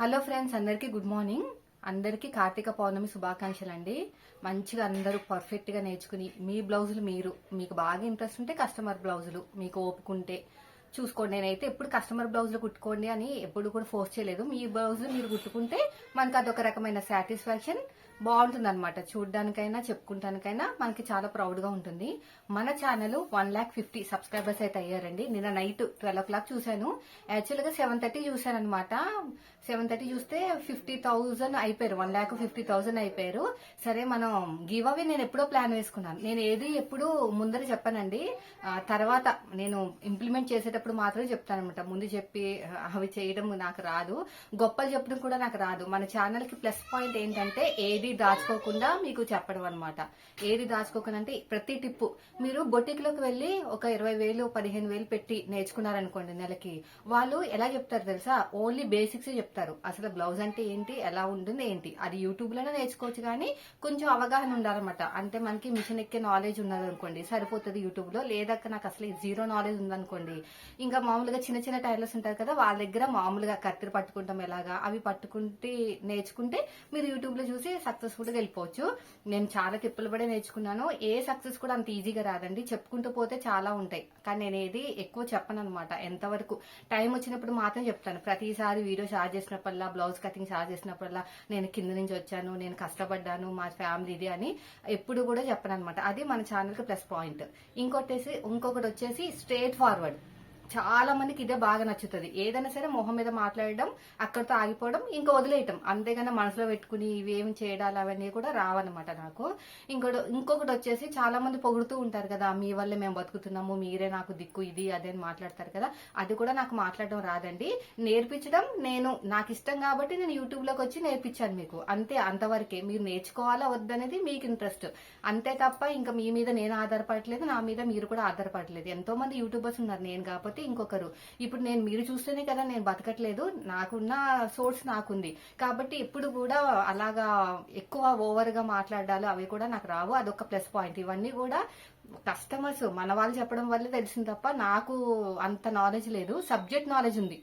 Hello friends అందరికీ good morning. అందరికీ కార్తీక పౌర్ణమి శుభాకాంక్షలు అండి మంచిగా అందరూ పర్ఫెక్ట్గా నేర్చుకుని మీ బ్లౌజులు మీరు మీకు బాగా ఇంట్రెస్ట్ ఉంటే కస్టమర్ బ్లౌజులు మీకు ఓపుకుంటే చూసుకోండి. నేనైతే ఎప్పుడు కస్టమర్ బ్లౌజులు కుట్టుకోండి అని ఎప్పుడు కూడా ఫోర్స్ చేయలేదు. మీ బ్లౌజులు మీరు కుట్టుకుంటే మనకు అదొక రకమైన సాటిస్ఫాక్షన్ బాగుంటుంది అనమాట చూడడానికైనా చెప్పుకుంటానికైనా మనకి చాలా ప్రౌడ్గా ఉంటుంది. మన channel one lakh fifty subscribers అయితే అయ్యారండి. నిన్న నైట్ ట్వెల్వ్ ఓ క్లాక్ చూశాను. యాక్చువల్గా సెవెన్ థర్టీ చూశాను అనమాట సెవెన్ థర్టీ చూస్తే ఫిఫ్టీ థౌసండ్ అయిపోయారు. వన్ ల్యాక్ ఫిఫ్టీ థౌసండ్ అయిపోయారు. సరే మనం గివ్ అవే నేను ఎప్పుడో ప్లాన్ వేసుకున్నాను. నేను ఏది ఎప్పుడు ముందర చెప్పానండి. తర్వాత నేను ఇంప్లిమెంట్ చేసేటప్పుడు మాత్రమే చెప్తాను అనమాట ముందు చెప్పి అవి చేయడం నాకు రాదు. గొప్పలు చెప్పడం కూడా నాకు రాదు. మన ఛానల్కి ప్లస్ పాయింట్ ఏంటంటే ఏది దాచుకోకుండా మీకు చెప్పడం అనమాట ఏది దాచుకోకుండా అంటే ప్రతి టిప్పు. మీరు బొటిక్లోకి వెళ్ళి ఒక ఇరవై వేలు పదిహేను వేలు పెట్టి నేర్చుకున్నారనుకోండి నెలకి వాళ్ళు ఎలా చెప్తారు తెలుసా? ఓన్లీ బేసిక్స్ చెప్తారు. అసలు బ్లౌజ్ అంటే ఏంటి? ఎలా ఉంటుంది ఏంటి? అది యూట్యూబ్లోనే నేర్చుకోవచ్చు కానీ కొంచెం అవగాహన ఉండాలన్నమాట. అంటే మనకి మిషన్ ఎక్కే నాలెడ్జ్ ఉన్నదనుకోండి సరిపోతుంది యూట్యూబ్లో లేదక్క నాకు అసలు జీరో నాలెడ్జ్ ఉందనుకోండి. ఇంకా మామూలుగా చిన్న చిన్న టైలర్స్ ఉంటారు కదా వాళ్ళ దగ్గర మామూలుగా కత్తిరి పట్టుకుంటాం ఎలాగా? అవి పట్టుకుంటే నేర్చుకుంటే మీరు యూట్యూబ్లో చూసి సక్సెస్ఫుల్ కూడా వెళ్ళిపోవచ్చు. నేను చాలా తిప్పులు పడే నేర్చుకున్నాను. ఏ సక్సెస్ కూడా అంత ఈజీగా రాదండి. చెప్పుకుంటూ పోతే చాలా ఉంటాయి. కానీ నేను ఏది ఎక్కువ చెప్పను అనమాట ఎంతవరకు టైం వచ్చినప్పుడు మాత్రం చెప్తాను. ప్రతిసారి వీడియో షార్ట్ చేసినప్పుడల్లా బ్లౌజ్ కటింగ్ షార్ట్ చేసినప్పుడల్లా నేను కింద నుంచి వచ్చాను నేను కష్టపడ్డాను మా ఫ్యామిలీ ఇది అని ఎప్పుడు కూడా చెప్పను అనమాట అది మన ఛానల్కి ప్లస్ పాయింట్ ఇంకొకటేసి ఇంకొకటి వచ్చేసి స్ట్రేట్ ఫార్వర్డ్ చాలా మందికి ఇదే బాగా నచ్చుతుంది. ఏదైనా సరే మొహం మీద మాట్లాడడం అక్కడితో ఆగిపోవడం ఇంకా వదిలేయటం. అంతేగాని మనసులో పెట్టుకుని ఇవేమి చేయడాలు అవన్నీ కూడా రావన్నమాట నాకు. ఇంకోటి ఇంకొకటి వచ్చేసి చాలా మంది పొగుడుతూ ఉంటారు కదా మీ వల్లే మేము బతుకుతున్నాము మీరే నాకు దిక్కు ఇది అదే అని మాట్లాడతారు కదా అది కూడా నాకు మాట్లాడడం రాదండి. నేర్పించడం నేను నాకు ఇష్టం కాబట్టి నేను యూట్యూబ్లోకి వచ్చి నేర్పించాను మీకు. అంతే అంతవరకే. మీరు నేర్చుకోవాలా వద్దనేది మీకు ఇంట్రెస్ట్. అంతే తప్ప ఇంకా మీ మీద నేను ఆధారపడలేదు నా మీద మీరు కూడా ఆధారపడలేదు ఎంతో మంది యూట్యూబర్స్ ఉన్నారు నేను కాబట్టి ఇంకొకరు. ఇప్పుడు నేను మీరు చూస్తేనే కదా నేను బతకట్లేదు. నాకున్న సోర్స్ నాకుంది. కాబట్టి ఎప్పుడు కూడా అలాగా ఎక్కువ ఓవర్గా మాట్లాడాలి అవి కూడా నాకు రావు. అదొక ప్లస్ పాయింట్. ఇవన్నీ కూడా కస్టమర్స్ మన వాళ్ళు చెప్పడం వల్ల తెలిసింది తప్ప నాకు అంత నాలెడ్జ్ లేదు. సబ్జెక్ట్ నాలెడ్జ్ ఉంది.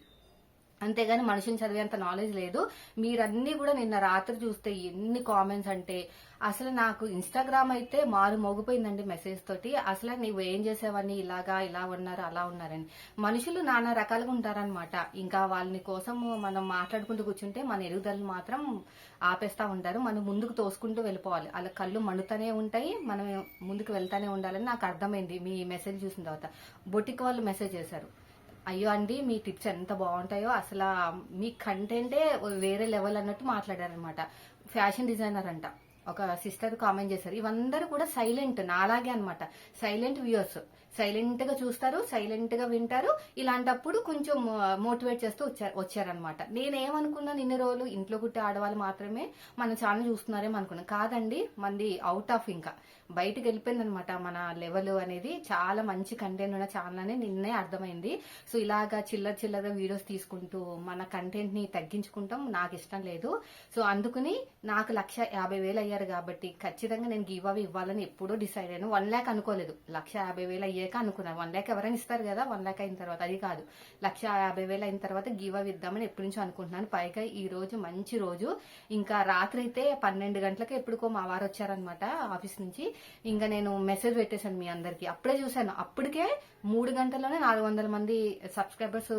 అంతేగాని మనుషులు చదివేంత నాలెడ్జ్ లేదు. మీరన్నీ కూడా నిన్న రాత్రి చూస్తే ఎన్ని కామెంట్స్ అంటే అసలు నాకు ఇన్స్టాగ్రామ్ అయితే మారు మోగిపోయిందండి మెసేజ్ తోటి. అసలు నువ్వు ఏం చేసేవని ఇలాగా ఇలా ఉన్నారు అలా ఉన్నారని. మనుషులు నానా రకాలుగా ఉంటారనమాట ఇంకా వాళ్ళని కోసం మనం మాట్లాడుకుంటూ కూర్చుంటే మన ఎదుగుదలను మాత్రం ఆపేస్తా ఉంటారు. మనం ముందుకు తోసుకుంటూ వెళ్ళిపోవాలి. అలా కళ్ళు మండుతూనే ఉంటాయి. మనం ముందుకు వెళ్తానే ఉండాలని నాకు అర్థమైంది. మీ మెసేజ్ చూసిన తర్వాత. బొటిక్ వాళ్ళు మెసేజ్ చేశారు. అయ్యో అండి మీ టిప్స్ ఎంత బాగుంటాయో అసలు మీ కంటెంటే వేరే లెవెల్ అన్నట్టు మాట్లాడారనమాట ఫ్యాషన్ డిజైనర్ అంట. ఒక సిస్టర్ కామెంట్ చేశారు. ఇవందరూ కూడా సైలెంట్ నాలాగే అనమాట సైలెంట్ వ్యూయర్స్ సైలెంట్గా చూస్తారు సైలెంట్గా వింటారు. ఇలాంటప్పుడు కొంచెం మోటివేట్ చేస్తూ వచ్చారు వచ్చారనమాట నేనేమనుకున్నాను ఇన్ని రోజులు ఇంట్లో కుట్టే ఆడవాళ్ళు మాత్రమే మన ఛానల్ చూస్తున్నారేమో అనుకున్నాను. కాదండి మంది అవుట్ ఆఫ్ ఇంకా. బయటకు వెళ్ళిపోయిందనమాట మన లెవెల్ అనేది. చాలా మంచి కంటెంట్ ఉన్న ఛానల్ అని నిన్నే అర్థమైంది. సో ఇలాగా చిల్లర చిల్లర వీడియోస్ తీసుకుంటూ మన కంటెంట్ని తగ్గించుకుంటాం. నాకు ఇష్టం లేదు. సో అందుకని నాకు లక్ష యాభై వేలు అయ్యారు కాబట్టి ఖచ్చితంగా నేను గివ్ అవి ఇవ్వాలని ఎప్పుడూ డిసైడ్ అయ్యాను. వన్ ల్యాక్ అనుకోలేదు. లక్ష యాభై వేలు అయ్యాక అనుకున్నాను వన్ ల్యాక్ ఎవరైనా ఇస్తారు కదా? వన్ ల్యాక్ అయిన తర్వాత అది కాదు. లక్ష యాభై వేలు అయిన తర్వాత గివ్ అవి ఇద్దామని ఎప్పటి నుంచో అనుకుంటున్నాను. పైగా ఈ రోజు మంచి రోజు. ఇంకా రాత్రి అయితే పన్నెండు గంటలకు ఎప్పుడుకో మా వారు వచ్చారనమాట ఆఫీస్ నుంచి. ఇంకా నేను మెసేజ్ పెట్టేశాను మీ అందరికి. అప్పుడే చూశాను. అప్పటికే మూడు గంటల్లోనే నాలుగు వందల మంది సబ్స్క్రైబర్స్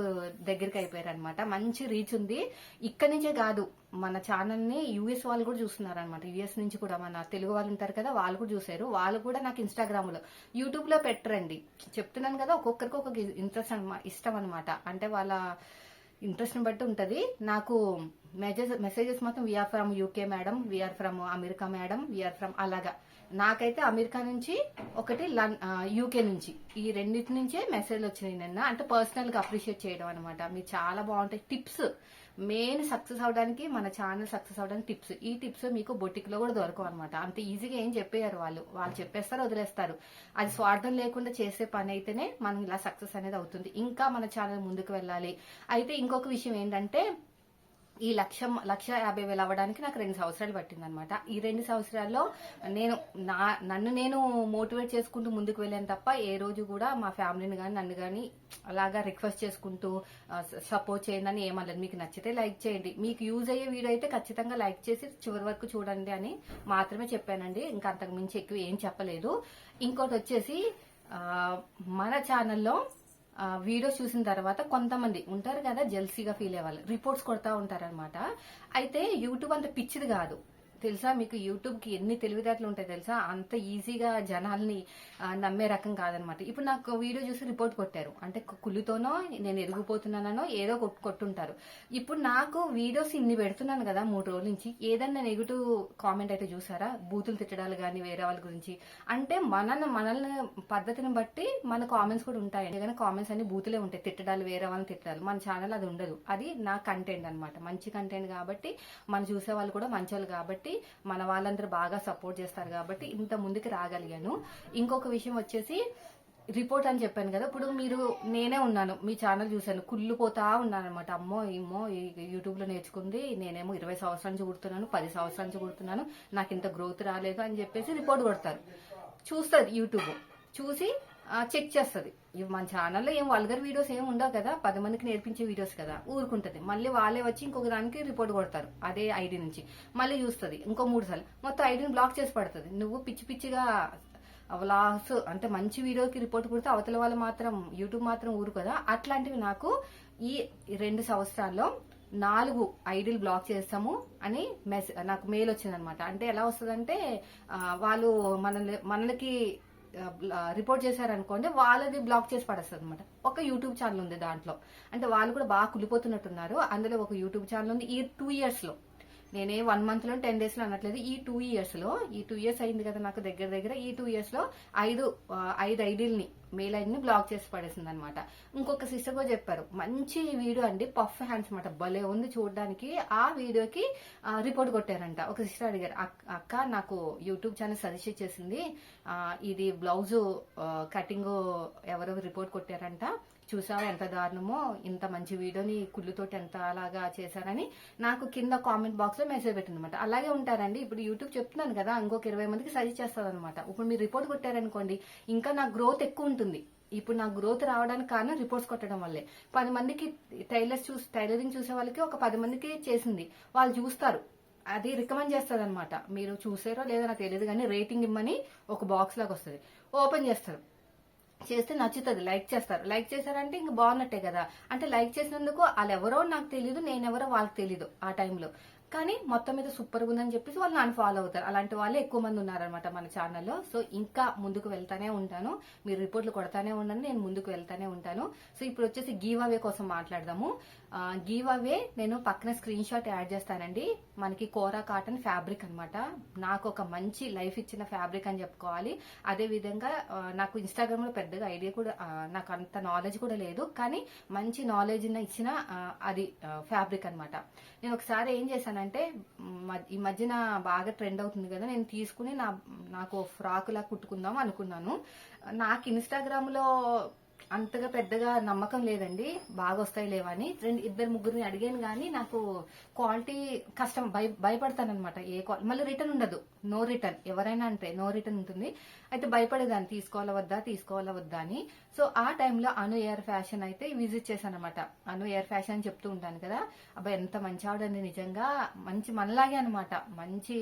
దగ్గరికి అయిపోయారు అనమాట మంచి రీచ్ ఉంది. ఇక్కడి నుంచే కాదు. మన ఛానల్ని యూఎస్ వాళ్ళు కూడా చూస్తున్నారు అనమాట యూఎస్ నుంచి కూడా మన తెలుగు వాళ్ళు ఉంటారు కదా వాళ్ళు కూడా చూసారు వాళ్ళు కూడా నాకు ఇన్స్టాగ్రామ్లో యూట్యూబ్లో పెట్టరండి. చెప్తున్నాను కదా ఒక్కొక్కరికి ఒక్కొక్క ఇంట్రెస్ట్ అనమా ఇష్టం అనమాట అంటే వాళ్ళ ఇంట్రెస్ట్ని బట్టి ఉంటుంది. నాకు మెసేజ్ మెసేజెస్ మాత్రం we are from UK madam we are from America madam we are from అలాగా. నాకైతే అమెరికా నుంచి ఒకటి లన్ యూకే నుంచి. ఈ రెండింటి నుంచే మెసేజ్ వచ్చినాయి నిన్న. అంటే పర్సనల్గా అప్రిషియేట్ చేయడం అనమాట మీరు చాలా బాగుంటాయి. టిప్స్ మెయిన్ సక్సెస్ అవడానికి మన ఛానల్ సక్సెస్ అవడానికి టిప్స్. ఈ టిప్స్ మీకు బొటిక్లో కూడా దొరకవు అనమాట. అంత ఈజీగా ఏం చెప్పేయారు వాళ్ళు. వాళ్ళు చెప్పేస్తారు వదిలేస్తారు. అది స్వార్థం లేకుండా చేసే పని అయితేనే మనం ఇలా సక్సెస్ అనేది అవుతుంది. ఇంకా మన ఛానల్ ముందుకు వెళ్ళాలి. అయితే ఇంకొక విషయం ఏంటంటే ఈ లక్ష లక్ష యాభై వేలు అవ్వడానికి నాకు రెండు సంవత్సరాలు పట్టిందనమాట. ఈ రెండు సంవత్సరాల్లో నేను నా నన్ను నేను మోటివేట్ చేసుకుంటూ ముందుకు వెళ్ళాను తప్ప ఏ రోజు కూడా మా ఫ్యామిలీని కానీ నన్ను కానీ అలాగా రిక్వెస్ట్ చేసుకుంటూ సపోర్ట్ చేయండి అని ఏమలేదు మీకు నచ్చితే లైక్ చేయండి. మీకు యూజ్ అయ్యే వీడియో అయితే ఖచ్చితంగా లైక్ చేసి చివరి వరకు చూడండి అని మాత్రమే చెప్పానండి. ఇంకా అంతకు మించి ఎక్కువ ఏం చెప్పలేదు. ఇంకోటి వచ్చేసి మన ఛానల్లో వీడియోస్ చూసిన తర్వాత కొంతమంది ఉంటారు కదా జెల్సీగా ఫీల్ అయ్యే వాళ్ళు రిపోర్ట్స్ కొడతా ఉంటారనమాట అయితే యూట్యూబ్ అంత పిచ్చిది కాదు. తెలుసా మీకు యూట్యూబ్కి ఎన్ని తెలివితేటలు ఉంటాయి తెలుసా? అంత ఈజీగా జనాల్ని నమ్మే రకం కాదనమాట. ఇప్పుడు నాకు వీడియో చూసి రిపోర్ట్ కొట్టారు. అంటే కుళ్ళుతోనో నేను ఎరిగిపోతున్నానో ఏదో కొట్టుంటారు. ఇప్పుడు నాకు వీడియోస్ ఇన్ని పెడుతున్నాను కదా మూడు రోజుల నుంచి ఏదన్నా నెగిటివ్ కామెంట్ అయితే చూసారా? బూతులు తిట్టడాలు కానీ వేరే వాళ్ళ గురించి. అంటే మనల్ని మనల్ని పద్ధతిని బట్టి మన కామెంట్స్ కూడా ఉంటాయి. ఎందుకంటే కామెంట్స్ అన్ని బూతులే ఉంటాయి. తిట్టడాలు వేరే వాళ్ళని తిట్టడాలు. మన ఛానల్ అది ఉండదు. అది నా కంటెంట్ అన్నమాట. మంచి కంటెంట్ కాబట్టి మనం చూసే వాళ్ళు కూడా మంచి వాళ్ళు కాబట్టి మన వాళ్ళందరూ బాగా సపోర్ట్ చేస్తారు కాబట్టి ఇంత ముందుకు రాగలిగాను. ఇంకొక విషయం వచ్చేసి రిపోర్ట్ అని చెప్పాను కదా ఇప్పుడు మీరు నేనే ఉన్నాను. మీ ఛానల్ చూశాను. కుళ్ళిపోతా ఉన్నాను అనమాట అమ్మో ఏమో యూట్యూబ్లో నేర్చుకుంది నేనేమో ఇరవై సంవత్సరాల నుంచి కుడుతున్నాను పది సంవత్సరాల నుంచి కుడుతున్నాను నాకు ఇంత గ్రోత్ రాలేదు అని చెప్పేసి రిపోర్ట్ కొడతారు. చూస్తుంది యూట్యూబ్. చూసి చెక్ చేస్తుంది. ఇవి మన ఛానల్లో ఏం వల్గర్ వీడియోస్ ఏం ఉండవు కదా. పది మందికి నేర్పించే వీడియోస్ కదా. ఊరుకుంటుంది. మళ్ళీ వాళ్ళే వచ్చి ఇంకొక దానికి రిపోర్ట్ కొడతారు. అదే ఐడి నుంచి. మళ్ళీ చూస్తుంది. ఇంకో మూడు సార్లు. మొత్తం ఐడిని బ్లాక్ చేసి పడుతుంది. నువ్వు పిచ్చి పిచ్చిగా వ్లాగ్స్ అంటే మంచి వీడియోకి రిపోర్ట్ కొడితే అవతల వాళ్ళు మాత్రం యూట్యూబ్ మాత్రం ఊరు కదా. అట్లాంటివి నాకు ఈ రెండు సంవత్సరాల్లో నాలుగు ఐడీలు బ్లాక్ చేస్తాము అని మెసేజ్ నాకు మెయిల్ వచ్చిందనమాట అంటే ఎలా వస్తుందంటే వాళ్ళు మనల్ని మనకి రిపోర్ట్ చేశారనుకోండి వాళ్ళది బ్లాక్ చేసి పడేస్తుంది అనమాట ఒక యూట్యూబ్ ఛానల్ ఉంది దాంట్లో. అంటే వాళ్ళు కూడా బాగా కులిపోతున్నట్టున్నారు. అందులో ఒక యూట్యూబ్ ఛానల్ ఉంది ఈ టూ ఇయర్స్లో నేనే వన్ మంత్లో టెన్ డేస్లో అనట్లేదు. ఈ టూ ఇయర్స్లో ఈ టూ ఇయర్స్ అయింది కదా నాకు దగ్గర దగ్గర ఈ టూ ఇయర్స్లో ఐదు ఐదు ఐడీల్ని మెయిల్ ఐడిని బ్లాక్ చేసి పడేసింది అనమాట ఇంకొక సిస్టర్ కూడా చెప్పారు మంచి వీడియో అండి పఫ్ హ్యాండ్స్ అనమాట భలే ఉంది చూడడానికి. ఆ వీడియోకి రిపోర్ట్ కొట్టారంట. ఒక సిస్టర్ అడిగారు అక్క నాకు యూట్యూబ్ ఛానల్ సజెస్ట్ చేసింది ఇది బ్లౌజ్ కటింగ్ ఎవరో రిపోర్ట్ కొట్టారంట చూసావా ఎంత దారుణమో ఇంత మంచి వీడియోని కుళ్ళుతోటి ఎంత అలాగా చేశారని నాకు కింద కామెంట్ బాక్స్లో మెసేజ్ పెట్టింది అనమాట అలాగే ఉంటారండి ఇప్పుడు యూట్యూబ్ చెప్తున్నాను కదా ఇంకొక ఇరవై మందికి సజెస్ట్ చేస్తారనమాట ఇప్పుడు మీరు రిపోర్ట్ కొట్టారనుకోండి ఇంకా నా గ్రోత్ ఎక్కువ ఉంటుంది. ఇప్పుడు నా గ్రోత్ రావడానికి కారణం రిపోర్ట్స్ కొట్టడం వల్లే. పది మందికి టైలర్స్ చూసి టైలరింగ్ చూసే వాళ్ళకి ఒక పది మందికి చేసింది. వాళ్ళు చూస్తారు. అది రికమెండ్ చేస్తుంది అనమాట మీరు చూసారో లేదో నాకు తెలియదు కానీ రేటింగ్ ఇమ్మని ఒక బాక్స్ లాగా వస్తుంది. ఓపెన్ చేస్తారు. చేస్తే నచ్చుతుంది. లైక్ చేస్తారు. లైక్ చేశారంటే ఇంక బాగున్నట్టే కదా. అంటే లైక్ చేసినందుకు వాళ్ళు ఎవరో నాకు తెలియదు నేనెవరో వాళ్ళకి తెలియదు ఆ టైంలో కానీ మొత్తం మీద సూపర్ ఉందని చెప్పేసి వాళ్ళు నన్ను ఫాలో అవుతారు. అలాంటి వాళ్ళే ఎక్కువ మంది ఉన్నారనమాట మన ఛానల్లో సో ఇంకా ముందుకు వెళ్తానే ఉంటాను. మీరు రిపోర్ట్లు కొడతానే ఉండండి నేను ముందుకు వెళ్తానే ఉంటాను. సో ఇప్పుడు వచ్చేసి గీవ్ అవే కోసం మాట్లాడదాము. గివ్ అవే నేను పక్కన స్క్రీన్ షాట్ యాడ్ చేస్తానండి. మనకి కోరా కాటన్ ఫ్యాబ్రిక్ అన్నమాట. నాకు ఒక మంచి లైఫ్ ఇచ్చిన ఫ్యాబ్రిక్ అని చెప్పుకోవాలి. అదే విధంగా నాకు ఇన్స్టాగ్రామ్లో పెద్దగా ఐడియా కూడా నాకు అంత నాలెడ్జ్ కూడా లేదు. కానీ మంచి నాలెడ్జ్ ఇచ్చిన అది ఫ్యాబ్రిక్ అన్నమాట. నేను ఒకసారి ఏం చేశానంటే మ- ఈ మధ్యన బాగా ట్రెండ్ అవుతుంది కదా నేను తీసుకుని నా నాకు ఫ్రాక్ లా కుట్టుకుందాం అనుకున్నాను. నాకు ఇన్స్టాగ్రామ్లో అంతగా పెద్దగా నమ్మకం లేదండి. బాగా వస్తాయి లేవని. రెండు ఇద్దరు ముగ్గురిని అడిగాను కానీ నాకు క్వాలిటీ కష్టం. భయ భయపడతానమాట ఏ క్వాలిటీ మళ్ళీ రిటర్న్ ఉండదు. No return. ఎవరైనా అంటే నో రిటర్న్ ఉంటుంది. అయితే భయపడేదాన్ని. తీసుకోవాలా వద్దా? తీసుకోవాలా వద్దా అని. సో ఆ టైంలో అను ఎయిర్ ఫ్యాషన్ అయితే విజిట్ చేశాను అనమాట అను ఎయిర్ ఫ్యాషన్ అని చెప్తూ ఉంటాను కదా. అబ్బాయి ఎంత మంచి ఆవిడండి నిజంగా. మంచి మనలాగే అనమాట మంచి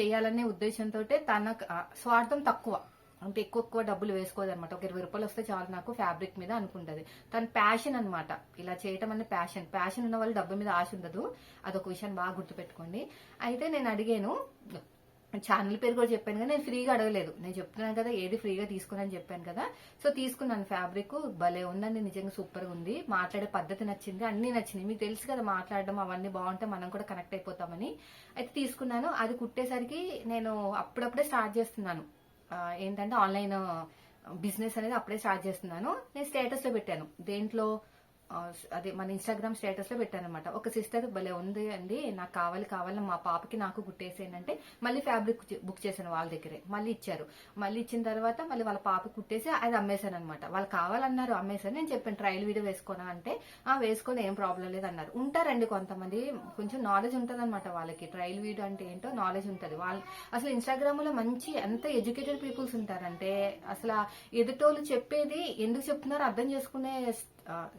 చేయాలనే ఉద్దేశంతో తన స్వార్థం తక్కువ. అంటే ఎక్కువ ఎక్కువ డబ్బులు వేసుకోదన్నమాట. ఒక ఇరవై రూపాయలు వస్తే చాలు నాకు ఫ్యాబ్రిక్ మీద అనుకుంటది. తన ప్యాషన్ అనమాట ఇలా చేయటం అనేది ప్యాషన్. ప్యాషన్ ఉన్న వాళ్ళు డబ్బు మీద ఆశ ఉండదు. అదొక విషయాన్ని బాగా గుర్తుపెట్టుకోండి. అయితే నేను అడిగాను ఛానల్ పేరు కూడా చెప్పాను కదా నేను ఫ్రీగా అడగలేదు. నేను చెప్తున్నాను కదా ఏది ఫ్రీగా తీసుకున్నాను చెప్పాను కదా. సో తీసుకున్నాను ఫ్యాబ్రిక్. భలే ఉందండి నిజంగా సూపర్గా ఉంది. మాట్లాడే పద్ధతి నచ్చింది అన్ని నచ్చింది. మీకు తెలుసు కదా మాట్లాడడం అవన్నీ బాగుంటే మనం కూడా కనెక్ట్ అయిపోతామని. అయితే తీసుకున్నాను. అది కుట్టేసరికి నేను అప్పుడప్పుడే స్టార్ట్ చేస్తున్నాను. ఏంటంటే ఆన్లైన్ బిజినెస్ అనేది అప్పుడే స్టార్ట్ చేస్తున్నాను. నేను స్టేటస్లో పెట్టాను. దేంట్లో అదే మన ఇన్స్టాగ్రామ్ స్టేటస్లో పెట్టానమాట ఒక సిస్టర్ భలే ఉంది అండి నాకు కావాలి కావాలి మా పాపకి నాకు కుట్టేసేయండి అంటే మళ్ళీ ఫ్యాబ్రిక్ బుక్ చేశాను వాళ్ళ దగ్గరే. మళ్ళీ ఇచ్చారు. మళ్ళీ ఇచ్చిన తర్వాత మళ్ళీ వాళ్ళ పాపకి కుట్టేసి అది అమ్మేశాను అనమాట వాళ్ళు కావాలన్నారు అమ్మేశాను నేను చెప్పాను ట్రయల్ వీడియో వేసుకోనా? అంటే ఆ వేసుకొని ఏం ప్రాబ్లం లేదు అన్నారు ఉంటారండి కొంతమంది కొంచెం నాలెడ్జ్ ఉంటుంది అనమాట వాళ్ళకి. ట్రయల్ వీడియో అంటే ఏంటో నాలెడ్జ్ ఉంటుంది. వాళ్ళు అసలు ఇన్స్టాగ్రామ్లో మంచి ఎంత ఎడ్యుకేటెడ్ పీపుల్స్ ఉంటారంటే అసలు ఎదుటోళ్ళు చెప్పేది ఎందుకు చెప్తున్నారో అర్థం చేసుకునే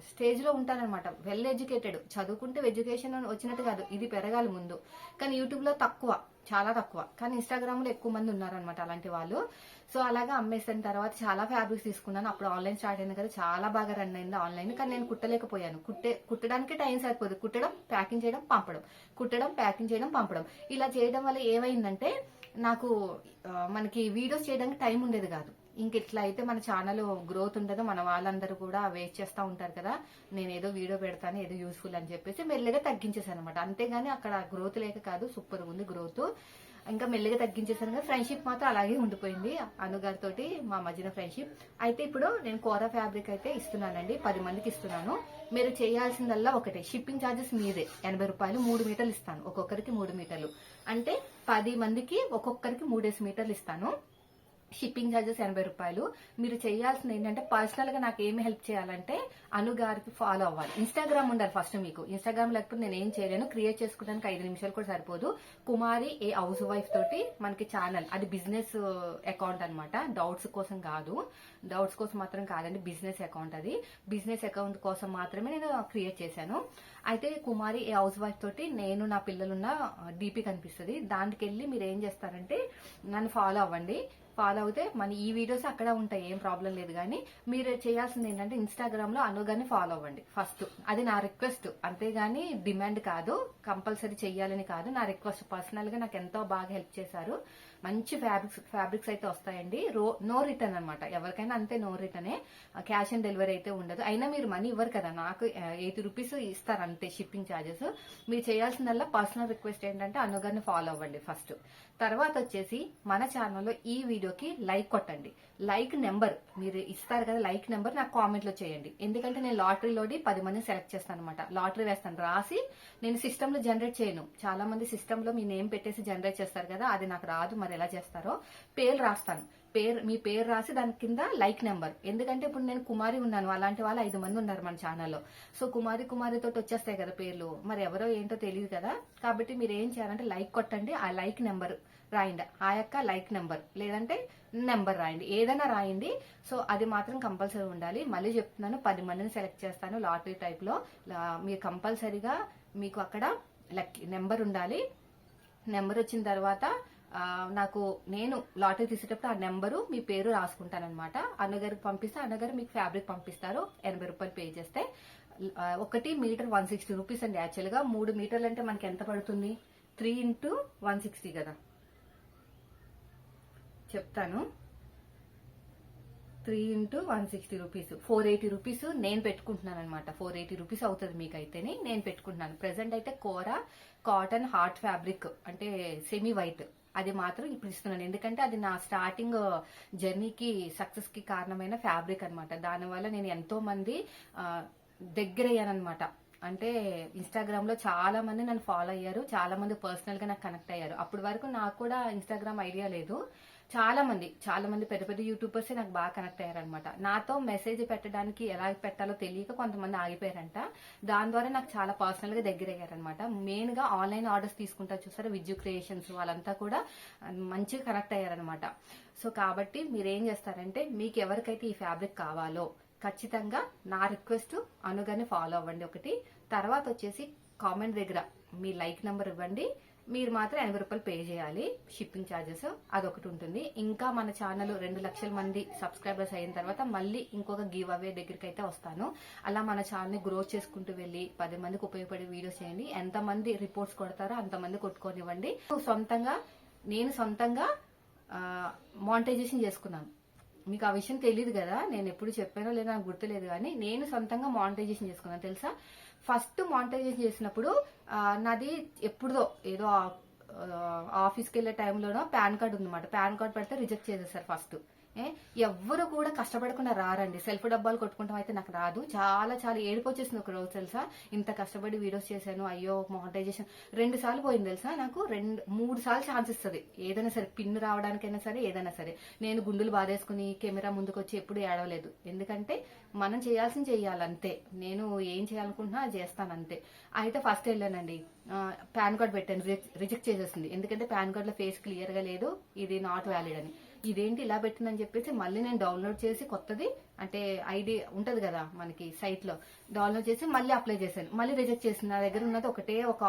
స్టేజ్లో ఉంటారనమాట వెల్ ఎడ్యుకేటెడ్. చదువుకుంటే ఎడ్యుకేషన్ వచ్చినట్టు కాదు. ఇది పెరగాలి ముందు. కానీ యూట్యూబ్లో తక్కువ. చాలా తక్కువ. కానీ ఇన్స్టాగ్రామ్లో ఎక్కువ మంది ఉన్నారనమాట అలాంటి వాళ్ళు. సో అలాగా అమ్మేసిన తర్వాత చాలా ఫ్యాబ్రిక్స్ తీసుకున్నాను. అప్పుడు ఆన్లైన్ స్టార్ట్ అయింది కదా చాలా బాగా రన్ అయింది ఆన్లైన్. కానీ నేను కుట్టలేకపోయాను. కుట్టే కుట్టడానికి టైం సరిపోదు. కుట్టడం ప్యాకింగ్ చేయడం పంపడం. కుట్టడం ప్యాకింగ్ చేయడం పంపడం. ఇలా చేయడం వల్ల ఏమైందంటే నాకు మనకి వీడియోస్ చేయడానికి టైం ఉండేది కాదు. ఇంక ఇట్లా అయితే మన ఛానల్ గ్రోత్ ఉండదు. మన వాళ్ళందరూ కూడా వేస్ట్ చేస్తూ ఉంటారు కదా. నేను ఏదో వీడియో పెడతాను ఏదో యూస్ఫుల్ అని చెప్పేసి మెల్లగా తగ్గించేసాను అనమాట అంతేగాని అక్కడ గ్రోత్ లేక కాదు సూపర్ ఉంది గ్రోత్ ఇంకా మెల్లగా తగ్గించేసాను కదా. ఫ్రెండ్షిప్ మాత్రం అలాగే ఉండిపోయింది. అనుగారితో మా మధ్యన ఫ్రెండ్షిప్ అయితే ఇప్పుడు నేను కోర ఫ్యాబ్రిక్ అయితే ఇస్తున్నానండి. పది మందికి ఇస్తున్నాను. మీరు చేయాల్సిందల్లా ఒకటే. షిప్పింగ్ ఛార్జెస్ మీదే. ఎనభై రూపాయలు మూడు మీటర్లు ఇస్తాను. ఒక్కొక్కరికి మూడు మీటర్లు. అంటే పది మందికి ఒక్కొక్కరికి మూడేసి మీటర్లు ఇస్తాను. షిప్పింగ్ ఛార్జెస్ ఎనభై రూపాయలు. మీరు చేయాల్సింది ఏంటంటే పర్సనల్గా నాకు ఏమి హెల్ప్ చేయాలంటే అను గారికి ఫాలో అవ్వాలి. ఇన్స్టాగ్రామ్ ఉండాలి ఫస్ట్ మీకు. ఇన్స్టాగ్రామ్ లేకపోతే నేను ఏం చేయలేను. క్రియేట్ చేసుకోవడానికి ఐదు నిమిషాలు కూడా సరిపోదు. కుమారి ఏ హౌస్ వైఫ్ తోటి మనకి ఛానల్ అది బిజినెస్ అకౌంట్ uh, అన్నమాట. డౌట్స్ కోసం కాదు. డౌట్స్ కోసం మాత్రం కాదండి బిజినెస్ అకౌంట్ అది. బిజినెస్ అకౌంట్ కోసం మాత్రమే నేను క్రియేట్ చేశాను. అయితే కుమారి ఏ హౌస్ వైఫ్ తోటి నేను నా పిల్లలున్న uh, డీపీ కనిపిస్తుంది. దానికి వెళ్ళి మీరు ఏం చేస్తారంటే నన్ను ఫాలో అవ్వండి. ఫాలో అవుతే మన ఈ వీడియోస్ అక్కడ ఉంటాయి ఏం ప్రాబ్లం లేదు. కానీ మీరు చేయాల్సింది ఏంటంటే ఇన్స్టాగ్రామ్లో అనుగాని ఫాలో అవ్వండి ఫస్ట్. అది నా రిక్వెస్ట్. అంతేగాని డిమాండ్ కాదు కంపల్సరీ చెయ్యాలని కాదు. నా రిక్వెస్ట్ పర్సనల్గా నాకు ఎంతో బాగా హెల్ప్ చేశారు. మంచి ఫ్యాబ్రిక్స్ ఫ్యాబ్రిక్స్ అయితే వస్తాయండి. రో నో రిటర్న్ అనమాట ఎవరికైనా అంతే నో రిటర్నే క్యాష్ ఆన్ డెలివరీ అయితే ఉండదు. అయినా మీరు మనీ ఇవ్వరు కదా. నాకు ఎయిటీ రూపీస్ ఇస్తారు అంతే షిప్పింగ్ ఛార్జెస్ మీరు చేయాల్సిందల్లా పర్సనల్ రిక్వెస్ట్ ఏంటంటే అనుగారిని ఫాలో అవ్వండి ఫస్ట్ తర్వాత వచ్చేసి మన ఛానల్లో ఈ వీడియోకి లైక్ కొట్టండి. లైక్ నెంబర్ మీరు ఇస్తారు కదా లైక్ నెంబర్ నాకు కామెంట్లో చేయండి. ఎందుకంటే నేను లాటరీలోని పది మంది సెలెక్ట్ చేస్తాను అనమాట లాటరీ వేస్తాను. రాసి నేను సిస్టమ్లో జనరేట్ చేయను. చాలా మంది సిస్టమ్లో మీ నేమ్ పెట్టేసి జనరేట్ చేస్తారు కదా అది నాకు రాదు. మరి ఎలా చేస్తారో పేరు రాస్తాను. పేరు మీ పేరు రాసి దాని కింద లైక్ నెంబర్. ఎందుకంటే ఇప్పుడు నేను కుమారి ఉన్నాను. అలాంటి వాళ్ళు ఐదు మంది ఉన్నారు మన ఛానల్లో. సో కుమారి కుమారి తోటి వచ్చేస్తాయి కదా పేర్లు. మరి ఎవరో ఏంటో తెలియదు కదా. కాబట్టి మీరు ఏం చేయాలంటే లైక్ కొట్టండి. ఆ లైక్ నెంబర్ రాయండి. ఆ యొక్క లైక్ నెంబర్. లేదంటే నెంబర్ రాయండి. ఏదైనా రాయండి. సో అది మాత్రం కంపల్సరీ ఉండాలి. మళ్ళీ చెప్తున్నాను పది మందిని సెలెక్ట్ చేస్తాను లాటరీ టైప్లో మీరు కంపల్సరీగా మీకు అక్కడ లక్ నెంబర్ ఉండాలి. నెంబర్ వచ్చిన తర్వాత నాకు నేను లాటరీ తీసేటప్పుడు ఆ నెంబరు మీ పేరు రాసుకుంటానమాట అన్నగారికి పంపిస్తే అన్నగారు మీకు ఫ్యాబ్రిక్ పంపిస్తారు. ఎనభై రూపాయలు పే చేస్తే. ఒకటి మీటర్ వన్ సిక్స్టీ రూపీస్ అండి యాక్చువల్గా. మూడు మీటర్లు అంటే మనకి ఎంత పడుతుంది? త్రీ ఇంటూ వన్ సిక్స్టీ కదా. చెప్తాను. Three into one sixty rupees. Four eighty rupees నేను పెట్టుకుంటున్నాను అనమాట ఫోర్ ఎయిటీ రూపీస్ అవుతుంది మీకు అయితేనే నేను పెట్టుకుంటున్నాను. ప్రెసెంట్ అయితే కూర కాటన్ హార్ట్ ఫ్యాబ్రిక్ అంటే సెమీ వైట్ అది మాత్రం ఇప్పుడు ఇస్తున్నాను. ఎందుకంటే అది నా స్టార్టింగ్ జర్నీకి సక్సెస్కి కారణమైన ఫ్యాబ్రిక్ అనమాట దానివల్ల నేను ఎంతో మంది uh, దగ్గర అయ్యానమాట అంటే ఇన్స్టాగ్రామ్లో చాలా మంది నన్ను ఫాలో అయ్యారు. చాలా మంది పర్సనల్గా నాకు కనెక్ట్ అయ్యారు. అప్పటి వరకు నాకు కూడా ఇన్స్టాగ్రామ్ ఐడియా లేదు. చాలా మంది చాలా మంది పెద్ద పెద్ద యూట్యూబర్స్ నాకు బాగా కనెక్ట్ అయ్యారనమాట నాతో మెసేజ్ పెట్టడానికి ఎలా పెట్టాలో తెలియక కొంతమంది ఆగిపోయారంట. దాని ద్వారా నాకు చాలా పర్సనల్గా దగ్గర అయ్యారనమాట మెయిన్గా ఆన్లైన్ ఆర్డర్స్ తీసుకుంటా చూసారు విద్యు క్రియేషన్స్ వాళ్ళంతా కూడా మంచిగా కనెక్ట్ అయ్యారనమాట సో కాబట్టి మీరేం చేస్తారంటే మీకు ఎవరికైతే ఈ ఫ్యాబ్రిక్ కావాలో ఖచ్చితంగా నా రిక్వెస్ట్ అనుగానే ఫాలో అవ్వండి ఒకటి. తర్వాత వచ్చేసి కామెంట్ దగ్గర మీ లైక్ నెంబర్ ఇవ్వండి. మీరు మాత్రం ఎనభై రూపాయలు పే చేయాలి. షిప్పింగ్ ఛార్జెస్ అదొకటి ఉంటుంది. ఇంకా మన ఛానల్ రెండు లక్షల మంది సబ్స్క్రైబర్స్ అయిన తర్వాత మళ్ళీ ఇంకొక గివ్ అవే దగ్గరికి అయితే వస్తాను. అలా మన ఛానల్ గ్రో చేసుకుంటూ వెళ్ళి పది మందికి ఉపయోగపడే వీడియోస్ చేయండి. ఎంతమంది రిపోర్ట్స్ కొడతారో అంతమంది కొట్టుకోనివ్వండి సొంతంగా నేను సొంతంగా మానిటైజేషన్ చేసుకున్నాను. మీకు ఆ విషయం తెలియదు కదా నేను ఎప్పుడు చెప్పానో లేదో నాకు గుర్తులేదు కానీ నేను సొంతంగా మానిటైజేషన్ చేసుకున్నాను. తెలుసా? ఫస్ట్ మానిటైజేషన్ చేసినప్పుడు నాది ఎప్పుడుదో ఏదో ఆఫీస్కి వెళ్ళే టైంలోనో పాన్ కార్డ్ ఉందన్నమాట. పాన్ కార్డ్ పెడితే రిజెక్ట్ చేసేసారు ఫస్ట్ ఎవ్వరు కూడా కష్టపడకుండా రారండి. సెల్ఫ్ డబ్బాలు కొట్టుకుంటాం అయితే నాకు రాదు. చాలా చాలా ఏడుపు వచ్చేసింది ఒక రోజు తెలుసా? ఇంత కష్టపడి వీడియోస్ చేశాను అయ్యో మోనిటైజేషన్ రెండు సార్లు పోయింది తెలుసా? నాకు రెండు మూడు సార్లు ఛాన్స్ ఇస్తుంది. ఏదైనా సరే పిన్ రావడానికైనా సరే ఏదైనా సరే. నేను గుండులు బాధేసుకుని కెమెరా ముందుకు వచ్చి ఎప్పుడు ఏడవలేదు. ఎందుకంటే మనం చేయాల్సింది చేయాలి అంతే నేను ఏం చేయాలనుకుంటున్నా చేస్తాను అంతే. అయితే ఫస్ట్ వెళ్ళానండి. పాన్ కార్డ్ పెట్టాను. రిజెక్ట్ రిజెక్ట్ చేసేసింది. ఎందుకంటే పాన్ కార్డ్లో ఫేస్ క్లియర్గా లేదు. ఇది నాట్ వ్యాలిడ్ అని. ఇదేంటి ఇలా పెట్టిందని చెప్పేసి మళ్ళీ నేను డౌన్లోడ్ చేసి కొత్తది అంటే ఐడి ఉంటది కదా మనకి సైట్లో డౌన్లోడ్ చేసి మళ్ళీ అప్లై చేశాను. మళ్ళీ రిజెక్ట్ చేసింది నా దగ్గర ఉన్నది ఒకటే ఒక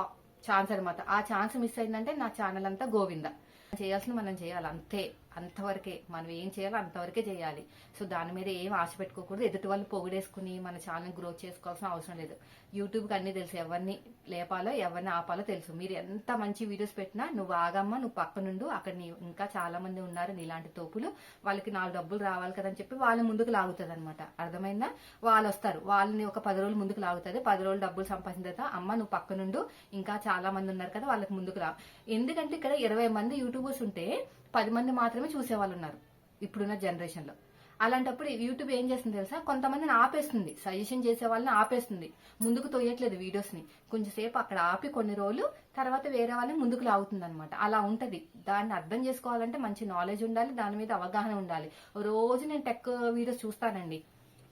ఛాన్స్ అనమాట ఆ ఛాన్స్ మిస్ అయిందంటే నా ఛానల్ అంతా గోవింద. చేయాల్సింది మనం చేయాలి అంతే. అంతవరకే మనం ఏం చేయాలో అంతవరకే చేయాలి. సో దాని మీద ఏం ఆశ పెట్టుకోకూడదు. ఎదుటి వాళ్ళు పొగిడేసుకుని మన ఛానల్ గ్రోత్ చేసుకోవాల్సిన అవసరం లేదు. యూట్యూబ్కి అన్ని తెలుసు. ఎవరిని లేపాలో ఎవరిని ఆపాలో తెలుసు. మీరు ఎంత మంచి వీడియోస్ పెట్టినా నువ్వు ఆగమ్మ నువ్వు పక్క నుండు అక్కడ నీ ఇంకా చాలా మంది ఉన్నారు నీలాంటి తోపులు. వాళ్ళకి నాలుగు డబ్బులు రావాలి కదని చెప్పి వాళ్ళ ముందుకు లాగుతుంది అనమాట అర్థమైందా? వాళ్ళు వస్తారు. వాళ్ళని ఒక పది రోజులు ముందుకు లాగుతుంది పది రోజులు డబ్బులు సంపాదించిన తర్వాత అమ్మ నువ్వు పక్క నుండు ఇంకా చాలా మంది ఉన్నారు కదా వాళ్ళకి ముందుకు రా. ఎందుకంటే ఇక్కడ ఇరవై మంది యూట్యూబర్స్ ఉంటే పది మంది మాత్రమే చూసేవాళ్ళు ఉన్నారు ఇప్పుడున్న జనరేషన్లో అలాంటప్పుడు యూట్యూబ్ ఏం చేస్తుంది తెలుసా? కొంతమందిని ఆపేస్తుంది. సజెషన్ చేసే వాళ్ళని ఆపేస్తుంది. ముందుకు తోయట్లేదు వీడియోస్ని కొంచెంసేపు అక్కడ ఆపి కొన్ని రోజులు తర్వాత వేరే వాళ్ళని ముందుకు లాగుతుంది అనమాట అలా ఉంటది. దాన్ని అర్థం చేసుకోవాలంటే మంచి నాలెడ్జ్ ఉండాలి దాని మీద అవగాహన ఉండాలి. రోజు నేను టెక్ వీడియోస్ చూస్తానండి.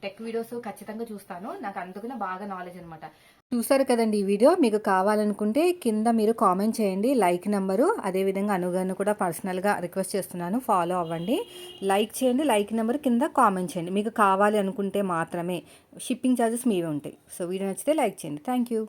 టెక్ వీడియోస్ ఖచ్చితంగా చూస్తాను. నాకు అందుకునే బాగా నాలెడ్జ్ అనమాట చూసారు కదండి ఈ వీడియో. మీకు కావాలనుకుంటే కింద మీరు కామెంట్ చేయండి. లైక్ నెంబరు అదేవిధంగా అనుగాను కూడా పర్సనల్గా రిక్వెస్ట్ చేస్తున్నాను. ఫాలో అవ్వండి. లైక్ చేయండి. లైక్ నెంబర్ కింద కామెంట్ చేయండి. మీకు కావాలి అనుకుంటే మాత్రమే. షిప్పింగ్ ఛార్జెస్ మీవే ఉంటాయి. సో వీడియో నచ్చితే లైక్ చేయండి. Thank you